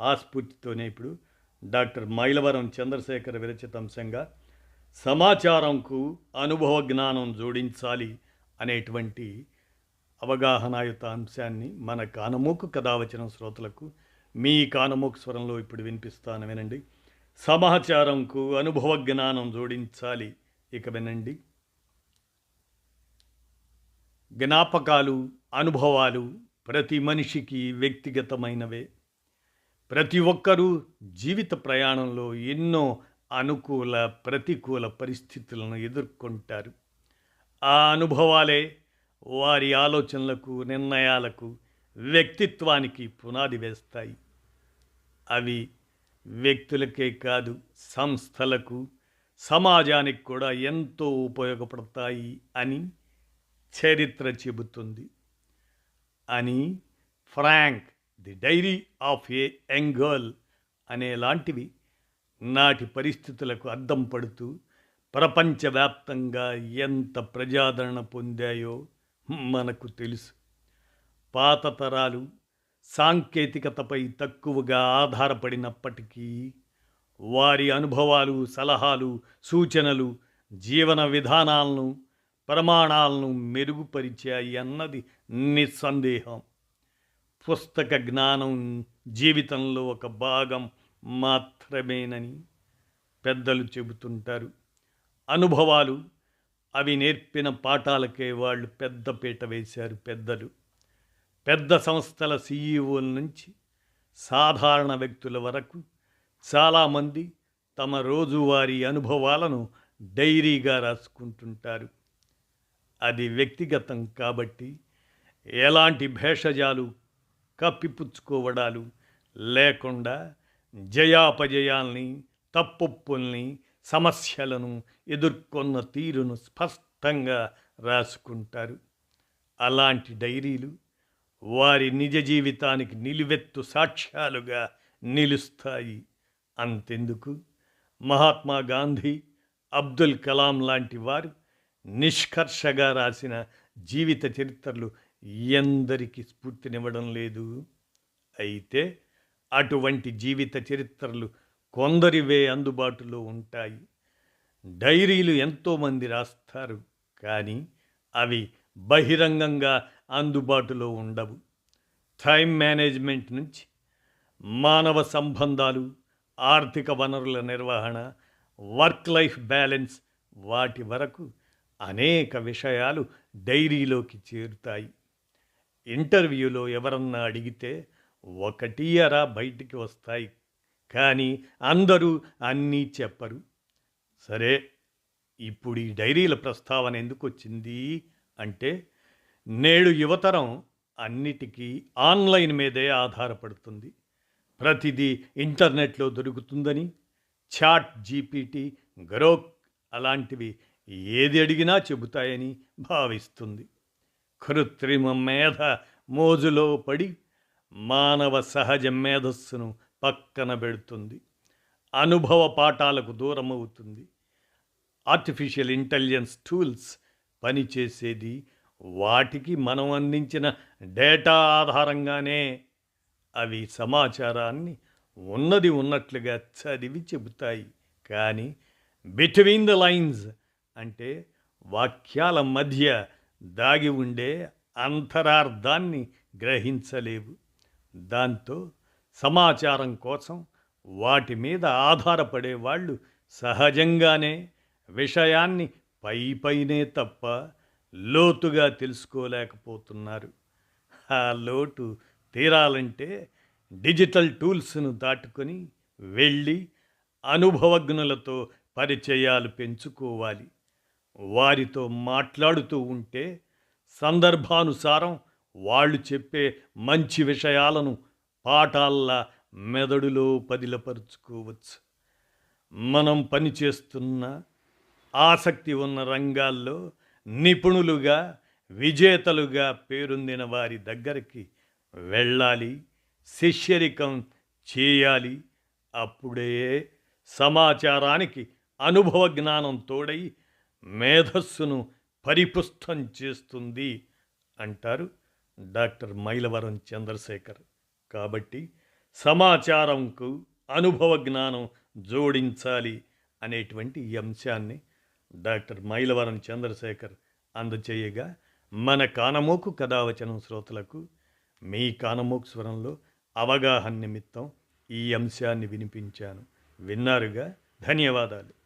ఆ స్ఫూర్తితోనే ఇప్పుడు డాక్టర్ మైలవరం చంద్రశేఖర్ విరచిత అంశంగా సమాచారంకు అనుభవ జ్ఞానం జోడించాలి అనేటువంటి అవగాహనాయుత అంశాన్ని మన కానమూకు కథావచనం శ్రోతలకు మీ కానమూకు స్వరంలో ఇప్పుడు వినిపిస్తాను వినండి. సమాచారంకు అనుభవ జ్ఞానం జోడించాలి ఇక వినండి. జ్ఞాపకాలు అనుభవాలు ప్రతి మనిషికి వ్యక్తిగతమైనవే. ప్రతి ఒక్కరూ జీవిత ప్రయాణంలో ఎన్నో అనుకూల ప్రతికూల పరిస్థితులను ఎదుర్కొంటారు. ఆ అనుభవాలే వారి ఆలోచనలకు నిర్ణయాలకు వ్యక్తిత్వానికి పునాది వేస్తాయి. అవి వ్యక్తులకే కాదు సంస్థలకు సమాజానికి కూడా ఎంతో ఉపయోగపడతాయి అని చరిత్ర చెబుతుంది. అని Frank the diary of a young girl అనేలాంటివి నాటి పరిస్థితులకు అద్దం పడుతూ ప్రపంచవ్యాప్తంగా ఎంత ప్రజాదరణ పొందాయో మనకు తెలుసు. పాత తరాలు సాంకేతికతపై తక్కువగా ఆధారపడినప్పటికీ వారి అనుభవాలు సలహాలు సూచనలు జీవన విధానాలను ప్రమాణాలను మెరుగుపరిచాయి అన్నది నిస్సందేహం. పుస్తక జ్ఞానం జీవితంలో ఒక భాగం మాత్రమేనని పెద్దలు చెబుతుంటారు. అనుభవాలు అవి నేర్పిన పాఠాలకే వాళ్ళు పెద్దపీట వేశారు పెద్దలు. పెద్ద సంస్థల సీఈఓల నుంచి సాధారణ వ్యక్తుల వరకు చాలామంది తమ రోజువారీ అనుభవాలను డైరీగా రాసుకుంటుంటారు. అది వ్యక్తిగతం కాబట్టి ఎలాంటి భేషజాలు కప్పిపుచ్చుకోవడాలు లేకుండా జయాపజయాల్ని తప్పుల్ని సమస్యలను ఎదుర్కొన్న తీరును స్పష్టంగా రాసుకుంటారు. అలాంటి డైరీలు వారి నిజ జీవితానికి నిలువెత్తు సాక్ష్యాలుగా నిలుస్తాయి. అంతెందుకు? మహాత్మా గాంధీ అబ్దుల్ కలాం లాంటి వారు నిష్కర్షగా రాసిన జీవిత చరిత్రలు ఎందరికీ స్ఫూర్తినివ్వడం లేదు. అయితే అటువంటి జీవిత చరిత్రలు కొందరివే అందుబాటులో ఉంటాయి. డైరీలు ఎంతోమంది రాస్తారు. కానీ అవి బహిరంగంగా అందుబాటులో ఉండవు. టైం మేనేజ్మెంట్ నుంచి మానవ సంబంధాలు ఆర్థిక వనరుల నిర్వహణ వర్క్ లైఫ్ బ్యాలెన్స్ వాటి వరకు అనేక విషయాలు డైరీలోకి చేరుతాయి. ఇంటర్వ్యూలో ఎవరన్నా అడిగితే ఒకటి అరా బయటికి వస్తాయి. కానీ అందరూ అన్నీ చెప్పరు. సరే ఇప్పుడు ఈ డైరీల ప్రస్తావన ఎందుకు వచ్చింది అంటే నేడు యువతరం అన్నిటికీ ఆన్లైన్ మీదే ఆధారపడుతుంది. ప్రతిదీ ఇంటర్నెట్లో దొరుకుతుందని చాట్ జీపీటీ గ్రోక్ అలాంటివి ఏది అడిగినా చెబుతాయని భావిస్తుంది. కృత్రిమ మేధ మోజులో పడి మానవ సహజ మేధస్సును పక్కన పెడుతుంది. అనుభవ పాఠాలకు దూరమవుతుంది. ఆర్టిఫిషియల్ ఇంటెలిజెన్స్ టూల్స్ పనిచేసేది వాటికి మనం అందించిన డేటా ఆధారంగానే. అవి సమాచారాన్ని ఉన్నది ఉన్నట్లుగా చదివి చెబుతాయి. కానీ బిట్వీన్ ద లైన్స్ అంటే వాక్యాల మధ్య దాగి ఉండే అంతరార్థాన్ని గ్రహించలేవు. దాంతో సమాచారం కోసం వాటి మీద ఆధారపడే వాళ్ళు సహజంగానే విషయాన్ని పై పైనే తప్ప లోతుగా తెలుసుకోలేకపోతున్నారు. ఆ లోటు తీరాలంటే డిజిటల్ టూల్స్ను దాటుకొని వెళ్ళి అనుభవజ్ఞులతో పరిచయాలు పెంచుకోవాలి. వారితో మాట్లాడుతూ ఉంటే సందర్భానుసారం వాళ్ళు చెప్పే మంచి విషయాలను పాఠాల్లా మెదడులో పదిలపరుచుకోవచ్చు. మనం పనిచేస్తున్న ఆసక్తి ఉన్న రంగాల్లో నిపుణులుగా విజేతలుగా పేరొందిన వారి దగ్గరికి వెళ్ళాలి శిష్యరికం చేయాలి. అప్పుడే సమాచారానికి అనుభవ జ్ఞానం తోడై మేధస్సును పరిపుష్టం చేస్తుంది అంటారు డాక్టర్ మైలవరం చంద్రశేఖర్. కాబట్టి సమాచారంకు అనుభవ జ్ఞానం జోడించాలి అనేటువంటి ఈ అంశాన్ని డాక్టర్ మైలవరం చంద్రశేఖర్ అందచేయగా మన కానమోకు కథావచనం శ్రోతలకు మీ కానమోకు స్వరంలో అవగాహన నిమిత్తం ఈ అంశాన్ని వినిపించాను. విన్నారుగా? ధన్యవాదాలు.